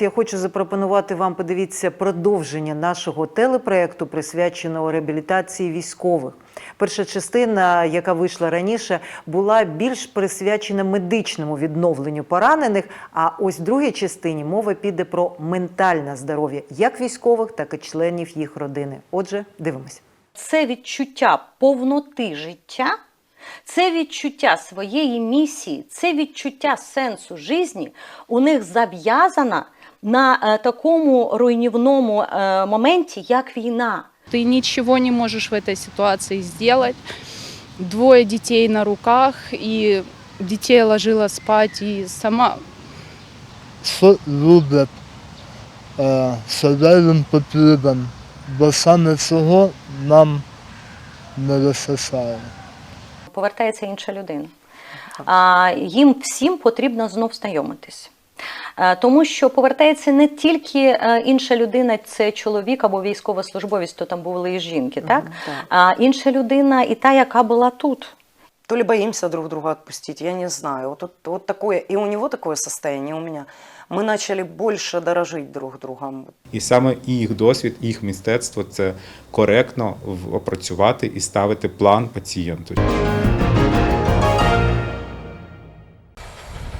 Я хочу запропонувати вам подивіться продовження нашого телепроекту, присвяченого реабілітації військових. Перша частина, яка вийшла раніше, була більш присвячена медичному відновленню поранених. А ось в другій частині мова піде про ментальне здоров'я як військових, так і членів їх родини. Отже, дивимося. це відчуття повноти життя, це відчуття своєї місії, це відчуття сенсу житті у них зав'язано на е, такому руйнівному е, моменті, як війна. Ты ничего не можешь в этой ситуации сделать. Двое детей на руках, и детей ложила спать, и сама що люблять, е, потрібен, бо саме цього нам не вистачає. повертається інша людина. А, їм всім потрібно знов знайомитись. Е, Тому що повертається не тільки е, інша людина, це чоловік або військовослужбовець, то там були і жінки, так? так. А інша людина і та, яка була тут. То ли боимся друг друга отпустить, я не знаю. Вот, вот, вот такое, и у него такое состояние, у меня. Мы начали больше дорожить друг другом. І саме їх досвід, їх мистецтво це коректно в- опрацювати і ставити план пацієнту.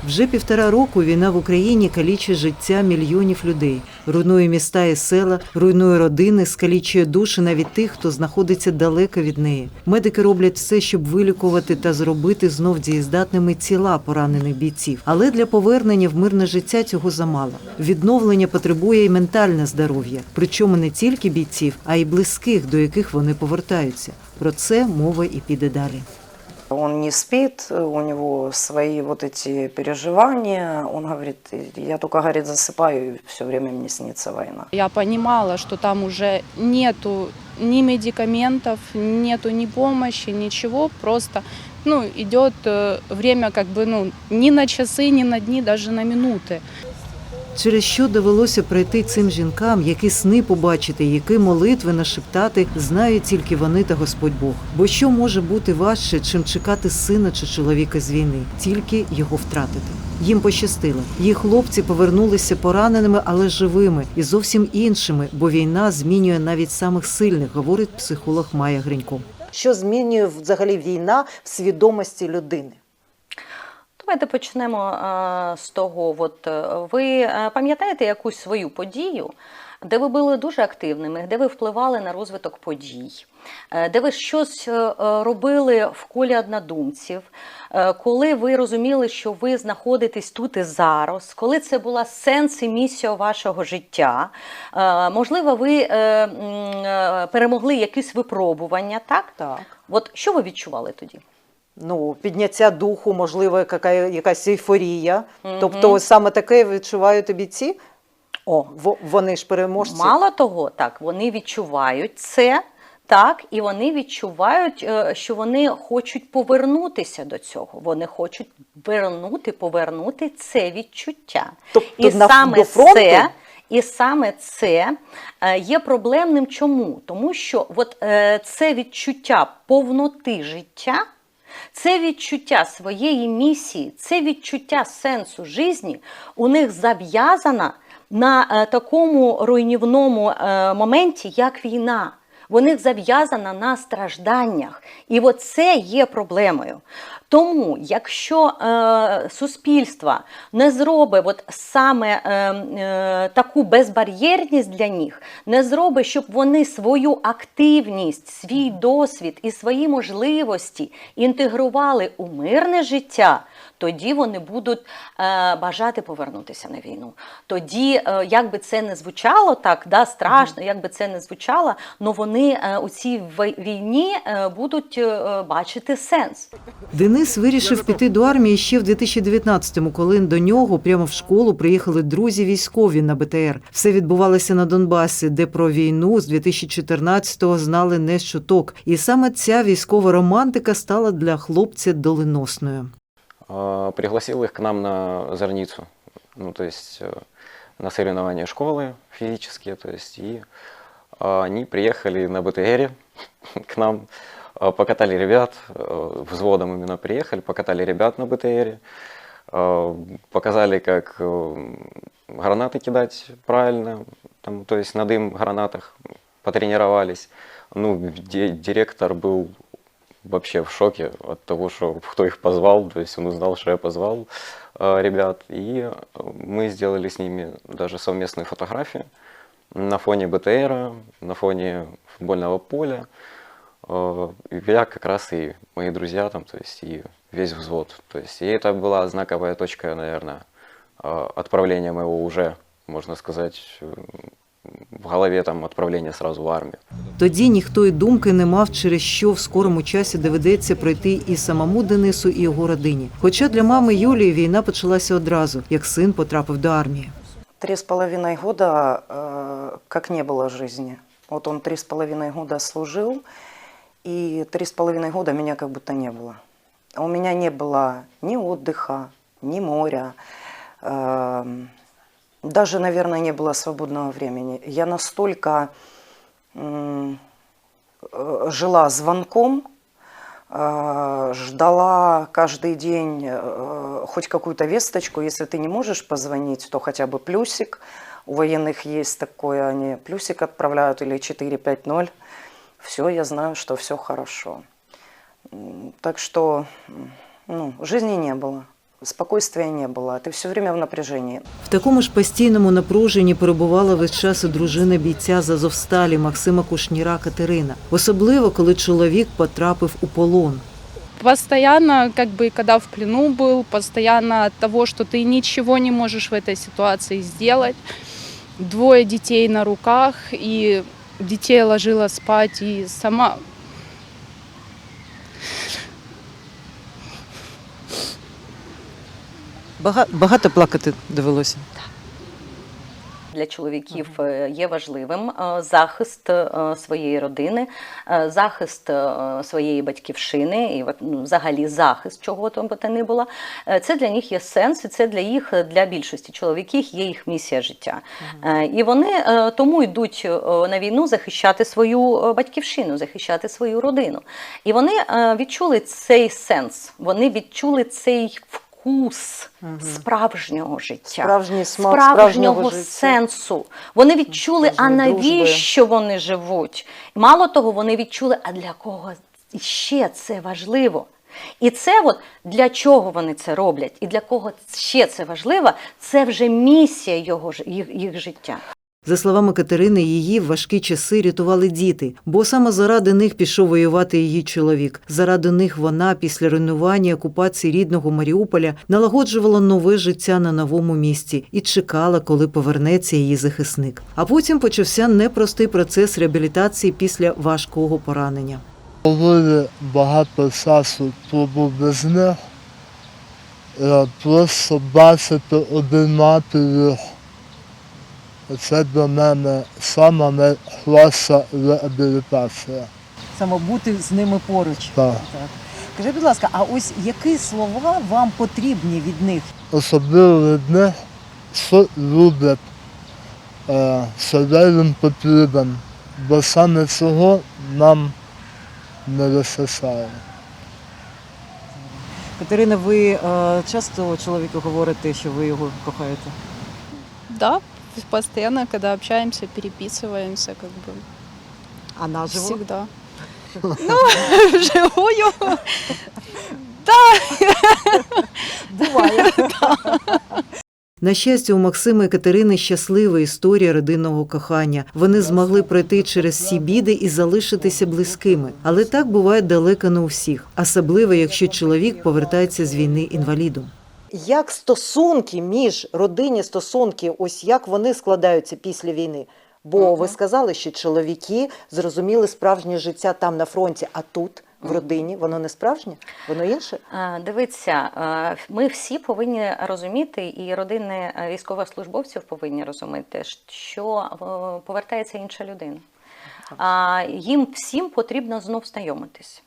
Вже півтора року війна в Україні калічить життя мільйонів людей, руйнує міста і села, руйнує родини, скалічує душі навіть тих, хто знаходиться далеко від неї. Медики роблять все, щоб вилікувати та зробити знов дієздатними тіла поранених бійців. Але для повернення в мирне життя цього замало. Відновлення потребує і ментальне здоров'я, причому не тільки бійців, а й близьких, до яких вони повертаються. Про це мова і піде далі. Он не спит, у него свои вот эти переживания. Он говорит, я только, говорит, засыпаю, и все время мне снится война. я понимала, что там уже нету ни медикаментов, нету ни помощи, ничего, просто ну, идет э, время как бы ну, ни на часы, ни на дни, даже на минуты. Через що довелося пройти цим жінкам, які сни побачити, які молитви нашептати, знають тільки вони та Господь Бог. Бо що може бути важче, чим чекати сина чи чоловіка з війни, тільки його втратити. Їм пощастило. Їх хлопці повернулися пораненими, але живими і зовсім іншими, бо війна змінює навіть самих сильних, говорить психолог Майя Гринько. Що змінює взагалі війна в свідомості людини? Давайте почнемо е, з того. От, е, ви е, пам'ятаєте якусь свою подію, де ви були дуже активними, де ви впливали на розвиток подій, де ви щось робили в колі однодумців, коли ви розуміли, що ви знаходитесь тут і зараз, коли це була сенс і місія вашого життя, можливо, ви перемогли якісь випробування, так? Так. От що ви відчували тоді? Ну, підняття духу, можливо, яка, якась ейфорія. Мгм. Тобто саме таке відчувають бійці? О, Во- Вони ж переможці. Мало того, так вони відчувають це, так, і вони відчувають, е, що вони хочуть повернутися до цього. Вони хочуть вернути, повернути це відчуття. Тобто і на- саме до фронту? це. І саме це е, є проблемним. Чому? Тому що от, е, це відчуття повноти життя, це відчуття своєї місії, це відчуття сенсу житті у них зав'язана на е, такому руйнівному е, моменті, як війна. В них зав'язано на стражданнях. І от це є проблемою. Тому, якщо е, суспільство не зробить от саме е, е, таку безбар'єрність для них, не зробить, щоб вони свою активність, свій досвід і свої можливості інтегрували у мирне життя, тоді вони будуть е, бажати повернутися на війну. Тоді, е, як би це не звучало так, да, страшно, як би це не звучало, але вони е, у цій війні будуть бачити сенс. Денис вирішив піти до армії ще в 2019-му, коли до нього прямо в школу приїхали друзі військові на БТР. Все відбувалося на Донбасі, де про війну з 2014-го знали не щоток. І саме ця військова романтика стала для хлопця доленосною. А, пригласил их к нам на Зорницу, ну, то есть э, на соревнования школы физические, то есть, и а, они приехали на БТРе к нам, а, покатали ребят, э, взводом именно приехали, покатали ребят на БТРе, показали, как э, гранаты кидать правильно, там, то есть на дым гранатах потренировались. Ну, ди- директор был вообще в шоке от того, что кто их позвал, то есть он узнал, что я позвал э, ребят, и э, мы сделали с ними даже совместные фотографии на фоне БТРа, на фоне футбольного поля. Э, Я как раз и мои друзья там, то есть и весь взвод. То есть и это была знаковая точка, наверное, э, отправления моего уже, можно сказать, э, в голове там отправления сразу в армию. Тоді ніхто й думки не мав, через що в скорому часі доведеться пройти і самому Денису, і його родині. Хоча для мами Юлії війна почалася одразу, як син потрапив до армії. Три с половиной года э, как не было жизни. Вот он три с половиной года служил, и три с половиной года меня как будто не было. У меня не было ни отдыха, ни моря, эм, даже, наверное, не было свободного времени. Я настолько э, жила звонком, э, ждала каждый день э, хоть какую-то весточку. Если ты не можешь позвонить, то хотя бы плюсик. У военных есть такое, они плюсик отправляют или 4-5-0. Все, я знаю, что все хорошо. Так что ну, жизни не было, спокойствия не было. Ты все время в напряжении. В такому ж постійному напруженні перебувала весь час і дружина бійця з Азовсталі Максима Кушніра Катерина. Особливо, коли чоловік потрапив у полон. Постоянно, как бы, когда в плену был, постоянно от того, что ты ничего не можешь в этой ситуации сделать. Двое детей на руках, и детей ложила спать, и сама Багато плакати довелося. для чоловіків е, є важливим е, захист е, своєї родини, захист своєї батьківщини і ну, взагалі захист чого там би то не було. Це для них є сенс, і це для їх, для більшості чоловіків є їх місія життя. І вони тому йдуть на війну захищати свою батьківщину, захищати свою родину. І вони відчули цей сенс, вони відчули цей вкус справжнього життя Справжній смак справжнього життя. сенсу. Вони відчули, а дружби. навіщо вони живуть. Мало того, вони відчули, а для кого ще це важливо. І це от для чого вони це роблять, і для кого ще це важливо, це вже місія його, їх, їх життя. За словами Катерини, її в важкі часи рятували діти, бо саме заради них пішов воювати її чоловік. Заради них вона після руйнування окупації рідного Маріуполя налагоджувала нове життя на новому місці і чекала, коли повернеться її захисник. А потім почався непростий процес реабілітації після важкого поранення. Коли багато часу побув без них, просто бачити, обіймати їх. Це для мене сама найкраща реабілітація. саме бути з ними поруч. Так. Так. Скажи, будь ласка, а ось які слова вам потрібні від них? Особливо від них, що люблять, е, що їм потрібен, бо саме цього нам не вистачає. Катерина, ви е, часто чоловіку говорите, що ви його кохаєте? Да, постоянно, когда общаемся, переписываемся, как бы А наживо? всегда. Ну, вживую. Буває. На щастя, у Максима і Катерини щаслива історія родинного кохання. Вони змогли пройти через всі біди і залишитися близькими. Але так буває далеко не у всіх, особливо якщо чоловік повертається з війни інвалідом. Як стосунки між родинні стосунки, ось як вони складаються після війни? Бо ви сказали, що чоловіки зрозуміли справжнє життя там на фронті, а тут, в родині, воно не справжнє, воно інше. Дивіться, ми всі повинні розуміти, і родини е, військовослужбовців повинні розуміти, що е, повертається інша людина. Їм всім потрібно знов знайомитись.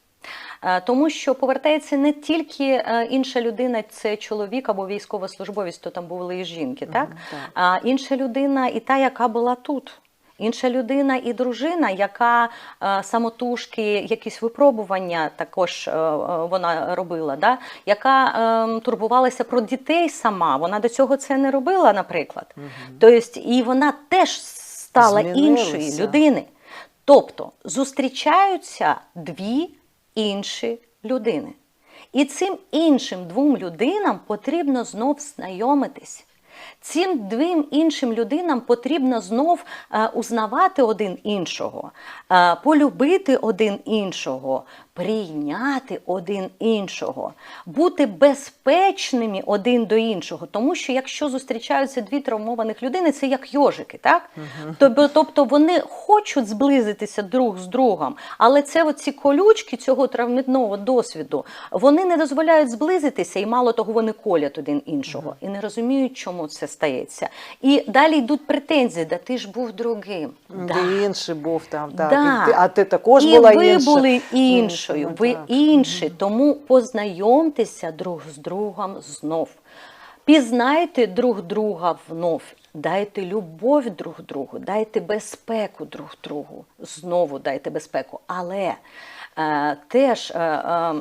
Е, Тому що повертається не тільки е, інша людина, це чоловік або військовослужбовець, то там були і жінки, так? А інша людина і та, яка була тут. Інша людина і дружина, яка е, самотужки якісь випробування також е, е, вона робила, да? яка е, турбувалася про дітей сама. Вона до цього це не робила, наприклад. Тобто, і вона теж стала іншою Змінилася. людини. Тобто зустрічаються дві інші людини. І цим іншим двом людинам потрібно знов знайомитись. Цим двом іншим людинам потрібно знов е, узнавати один іншого, е, полюбити один іншого, прийняти один іншого, бути безпечними один до іншого. Тому що якщо зустрічаються дві травмованих людини, це як йожики, так? Тобто, тобто вони хочуть зблизитися друг з другом, але це оці колючки цього травмітного досвіду, вони не дозволяють зблизитися, і мало того, вони колять один іншого і не розуміють, чому це стається. І далі йдуть претензії, да ти ж був другим. Да. Інший був там, так. Да. А ти також і була ви інша. були іншою, Іншою, ви інші. Тому познайомтеся друг з другом знов. Пізнайте друг друга внов. Дайте любов друг другу, дайте безпеку друг другу. Знову дайте безпеку. Але е, теж. Е, е,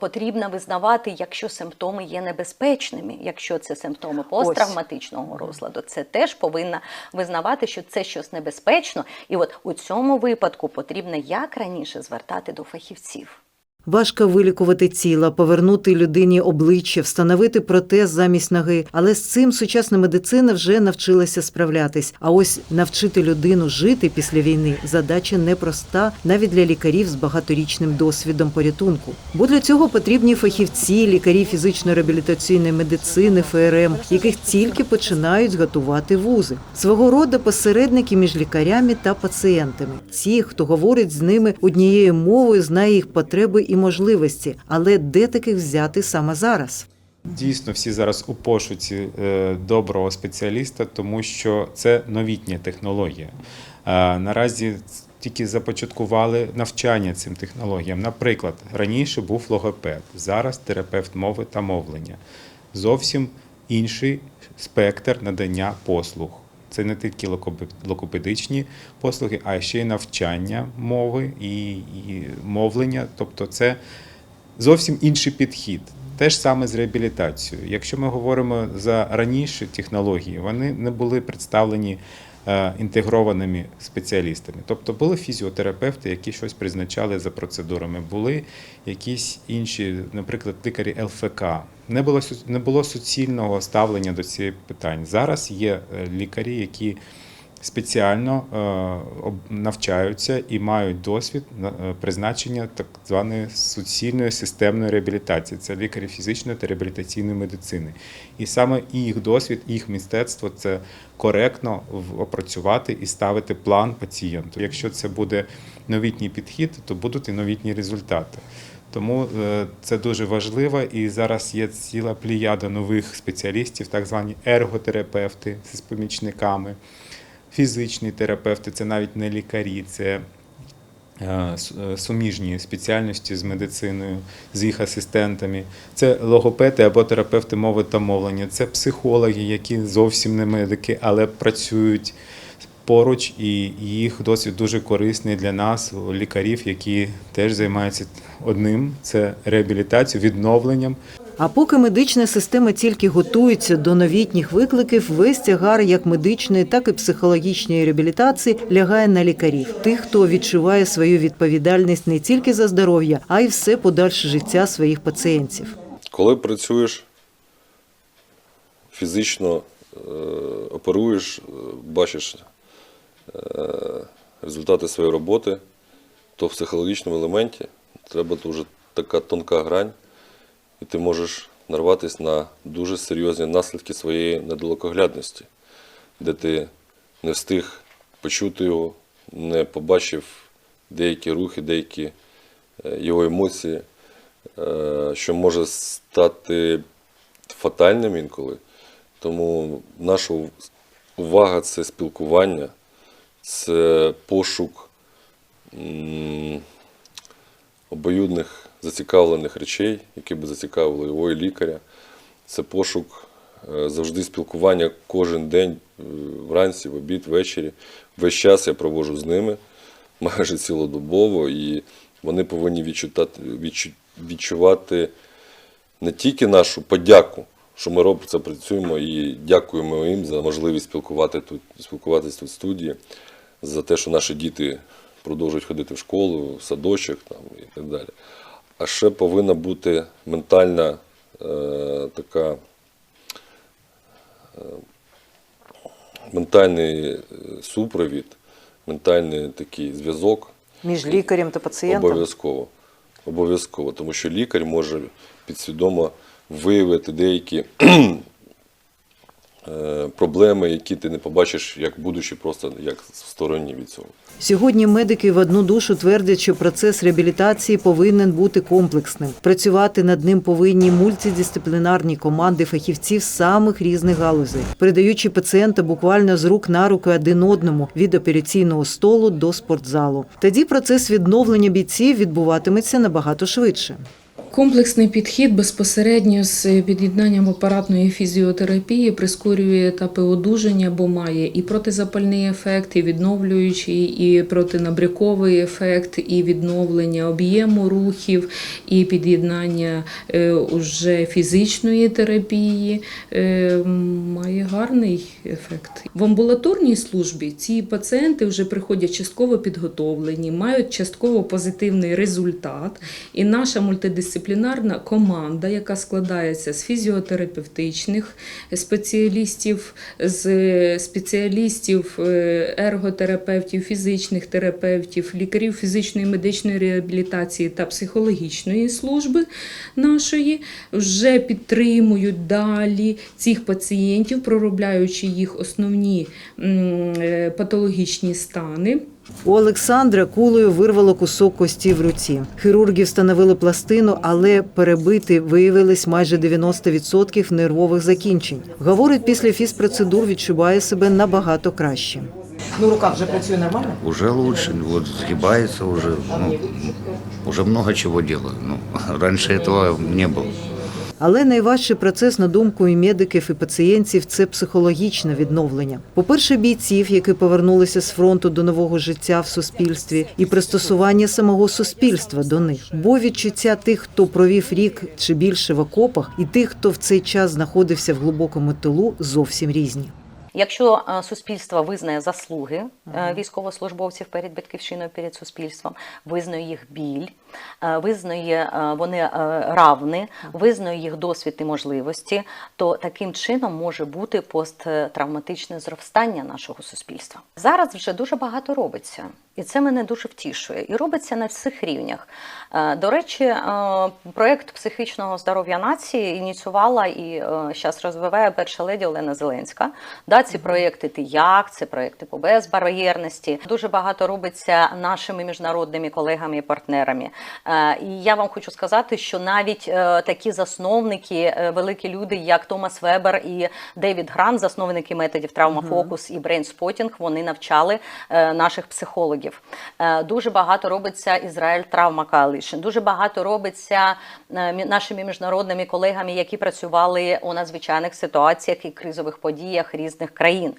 Потрібно визнавати, якщо симптоми є небезпечними, якщо це симптоми посттравматичного розладу, це теж повинна визнавати, що це щось небезпечно. І от у цьому випадку потрібно як раніше звертати до фахівців. Важко вилікувати тіло, повернути людині обличчя, встановити протез замість ноги. Але з цим сучасна медицина вже навчилася справлятись. А ось навчити людину жити після війни задача непроста навіть для лікарів з багаторічним досвідом порятунку. Бо для цього потрібні фахівці, лікарі фізично-реабілітаційної медицини, ФРМ, яких тільки починають готувати вузи. Свого роду посередники між лікарями та пацієнтами. Ті, хто говорить з ними однією мовою, знає їх потреби і можливості. Але де таких взяти саме зараз? Дійсно, всі зараз у пошуці е, доброго спеціаліста, тому що це новітня технологія. Наразі тільки започаткували навчання цим технологіям. Наприклад, раніше був логопед, зараз терапевт мови та мовлення. Зовсім інший спектр надання послуг. Це не тільки локопедичні послуги, а ще й навчання мови і, і мовлення. Тобто, це зовсім інший підхід. Те ж саме з реабілітацією. Якщо ми говоримо за раніші технології, вони не були представлені інтегрованими спеціалістами. Тобто були фізіотерапевти, які щось призначали за процедурами, були якісь інші, наприклад, лікарі ЛФК. Не було не було суцільного ставлення до цих питань. Зараз є е, лікарі, які спеціально е, навчаються і мають досвід е, призначення так званої суцільної системної реабілітації. Це лікарі фізичної та реабілітаційної медицини. І саме їх досвід, їх мистецтво це коректно опрацювати і ставити план пацієнту. Якщо це буде новітній підхід, то будуть і новітні результати. Тому е, це дуже важливо, і зараз є ціла пліяда нових спеціалістів, так звані ерготерапевти з помічниками, фізичні терапевти, це навіть не лікарі, це е, е, суміжні спеціальності з медициною, з їх асистентами. Це логопеди або терапевти мови та мовлення, це психологи, які зовсім не медики, але працюють поруч, і їх досвід дуже корисний для нас, лікарів, які теж займаються одним це реабілітацією, відновленням. А поки медична система тільки готується до новітніх викликів, весь тягар як медичної, так і психологічної реабілітації лягає на лікарів, тих, хто відчуває свою відповідальність не тільки за здоров'я, а й все подальше життя своїх пацієнтів. Коли працюєш фізично, е, оперуєш, е, бачиш е, результати своєї роботи, то в психологічному елементі треба дуже така тонка грань, і ти можеш нарватися на дуже серйозні наслідки своєї недалекоглядності, де ти не встиг почути його, не побачив деякі рухи, деякі е, його емоції, е, що може стати фатальним інколи. Тому наша увага це спілкування, це пошук обоюдних зацікавлених речей, які б зацікавили його і лікаря. Це пошук е, завжди спілкування кожен день, е, вранці, в обід, ввечері. Весь час я проводжу з ними майже цілодобово, і вони повинні відчутати, відчувати не тільки нашу подяку, що ми робимо це, працюємо і дякуємо їм за можливість спілкувати тут, спілкуватися тут в студії, за те, що наші діти продовжують ходити в школу, в садочок там, і так далі. А ще повинна бути ментальна е, така е, ментальний е, супровід, ментальний такий зв'язок. Між лікарем та пацієнтом. Обов'язково. Обов'язково, тому що лікар може підсвідомо виявити деякі проблеми, які ти не побачиш, як будучи просто як в стороні від цього. Сьогодні медики в одну душу твердять, що процес реабілітації повинен бути комплексним. Працювати над ним повинні мультидисциплінарні команди фахівців з самих різних галузей, передаючи пацієнта буквально з рук на руки один одному від операційного столу до спортзалу. Тоді процес відновлення бійців відбуватиметься набагато швидше. Комплексний підхід безпосередньо з під'єднанням апаратної фізіотерапії прискорює етапи одужання, бо має і протизапальний ефект, і відновлюючий, і протинабряковий ефект, і відновлення об'єму рухів, і під'єднання е, уже фізичної терапії е, має гарний ефект. В амбулаторній службі ці пацієнти вже приходять частково підготовлені, мають частково позитивний результат, і наша мультидисциплінарна команда, яка складається з фізіотерапевтичних спеціалістів, з спеціалістів е, ерготерапевтів, фізичних терапевтів, лікарів фізичної медичної реабілітації та психологічної служби нашої, вже підтримують далі цих пацієнтів, проробляючи їх основні е, патологічні стани. У Олександра кулею вирвало кусок кості в руці. Хірурги встановили пластину, але перебити виявилось майже 90% нервових закінчень. Говорить, після фізпроцедур відчуває себе набагато краще. Ну, рука вже працює нормально? Уже лучше, вот сгибается уже, ну, уже много чего делаю. Ну, раньше этого не было. Але найважчий процес, на думку і медиків, і пацієнтів, це психологічне відновлення. По-перше, бійців, які повернулися з фронту до нового життя в суспільстві, і пристосування самого суспільства до них. Бо відчуття тих, хто провів рік чи більше в окопах, і тих, хто в цей час знаходився в глибокому тилу, зовсім різні. Якщо суспільство визнає заслуги е, військовослужбовців перед батьківщиною, перед суспільством, визнає їх біль, визнає е, вони е, равні, визнає їх досвід і можливості, то таким чином може бути посттравматичне зростання нашого суспільства. Зараз вже дуже багато робиться, і це мене дуже втішує. І робиться на всіх рівнях. Е, До речі, е, проєкт психічного здоров'я нації ініціювала і зараз розвиває перша леді Олена Зеленська. Да, ці проєкти «Ти як», це проєкти по безбар'єрності. Дуже багато робиться нашими міжнародними колегами і партнерами. Е, І я вам хочу сказати, що навіть е, такі засновники, е, великі люди, як Томас Вебер і Девід Грант, засновники методів травмафокус і брейнспотінг, вони навчали наших психологів. Дуже багато робиться Ізраїль Травма Coalition, Дуже багато робиться нашими міжнародними колегами, які працювали у надзвичайних ситуаціях і кризових подіях різних країн.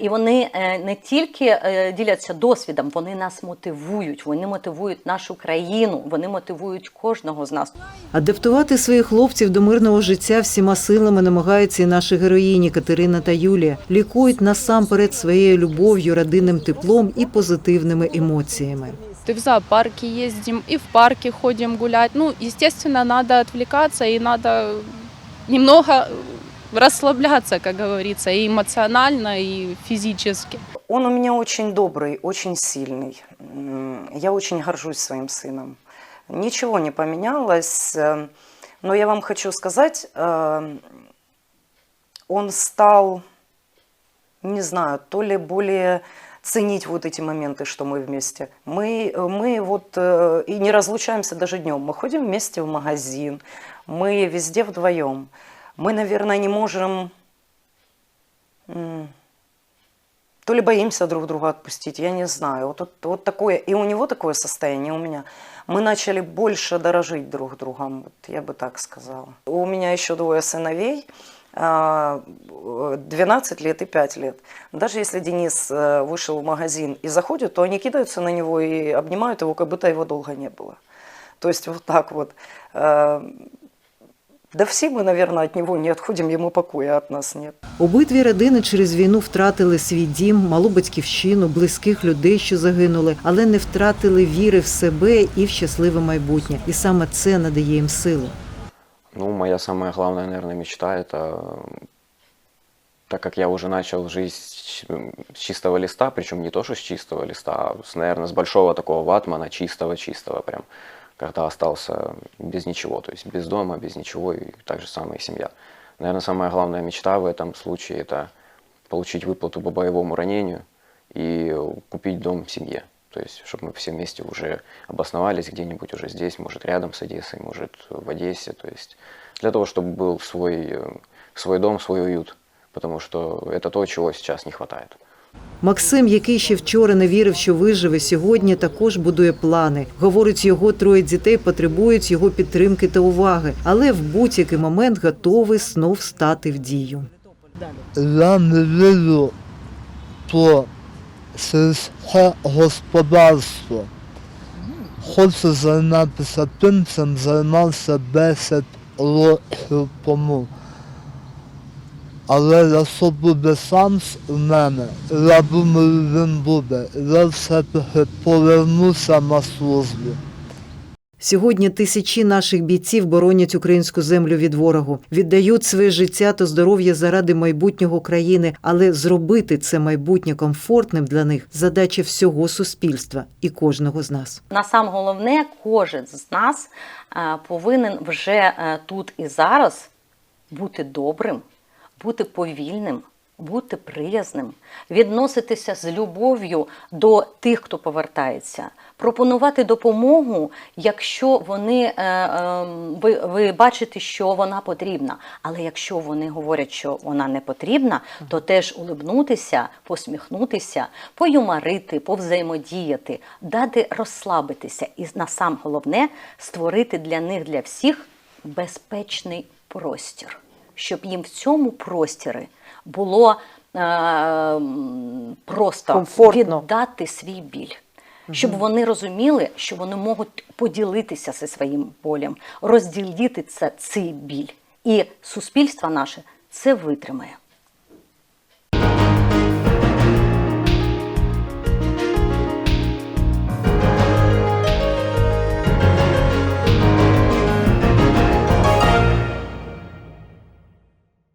І вони не тільки діляться досвідом, вони нас мотивують. Вони мотивують нашу країну, вони мотивують кожного з нас. Адаптувати своїх хлопців до мирного життя всіма силами намагаються і наші героїні Катерина та Юлія. Лікують насамперед своєю любов'ю, родинним теплом і позитивними емоціями. И в зоопарке ездим, и в парке ходим гулять. Ну, естественно, надо отвлекаться и надо немного расслабляться, как говорится, и эмоционально, и физически. Он у меня очень добрый, очень сильный. М, Я очень горжусь своим сыном. Ничего не поменялось, э, но я вам хочу сказать, э, он стал, не знаю, то ли более ценить вот эти моменты, что мы вместе. Мы, мы вот э, и не разлучаемся даже днем. Мы ходим вместе в магазин, мы везде вдвоем. Мы, наверное, не можем то ли боимся друг друга отпустить, я не знаю. Вот, вот, вот такое, и у него такое состояние, у меня. Мы начали больше дорожить друг другом, вот я бы так сказала. У меня еще двое сыновей. а, 12 лет и 5 лет. Даже если Денис э, вышел в магазин и заходит, то они кидаются на него и обнимают его, как будто его долго не было. То есть вот так вот. Э, Да все мы, наверное, от него не отходим, ему покоя от нас нет. Обидві родини через війну втратили свій дім, малу батьківщину, близьких людей, що загинули, але не втратили віри в себе і в щасливе майбутнє. І саме це надає їм сили. Ну, моя самая главная, наверное, мечта это, так как я уже начал жизнь с с чистого листа, причем не то, что с чистого листа, а, с, наверное, с большого такого ватмана, чистого-чистого прям, когда остался без ничего, то есть без дома, без ничего, и так же самое семья. Наверное, самая главная мечта в этом случае это получить выплату по боевому ранению и купить дом в семье. То есть, чтобы мы все вместе уже обосновались где-нибудь уже здесь, может, рядом с Одессой, может, в Одессе. То есть, для того, чтобы был свой, э, свой дом, свой уют. Потому что это то, чего сейчас не хватает. Максим, який ще вчора не вірив, що виживе, сьогодні також будує плани. Говорить, його троє дітей потребують його підтримки та уваги, але в будь-який момент готовий знов стати в дію. Не вірю про сільське господарство. Хочу займатися тим, чим займався 10 років тому. Але якщо буде шанс у мене, я думаю, він буде. Я все-таки повернуся на службу. Сьогодні тисячі наших бійців боронять українську землю від ворогу, віддають своє життя та здоров'я заради майбутнього країни, але зробити це майбутнє комфортним для них задача всього суспільства і кожного з нас. На сам головне, кожен з нас е, повинен вже е, тут і зараз бути добрим, бути повільним, бути приязним, відноситися з любов'ю до тих, хто повертається, пропонувати допомогу, якщо вони е, е, ви, ви бачите, що вона потрібна. Але якщо вони говорять, що вона не потрібна, то теж улибнутися, посміхнутися, поюмарити, повзаємодіяти, дати розслабитися. І на сам головне створити для них для всіх безпечний простір, щоб їм в цьому простірі було е, просто Комфортно. віддати свій біль. Щоб вони розуміли, що вони можуть поділитися зі своїм болем, розділити це, цей біль. І суспільство наше це витримає.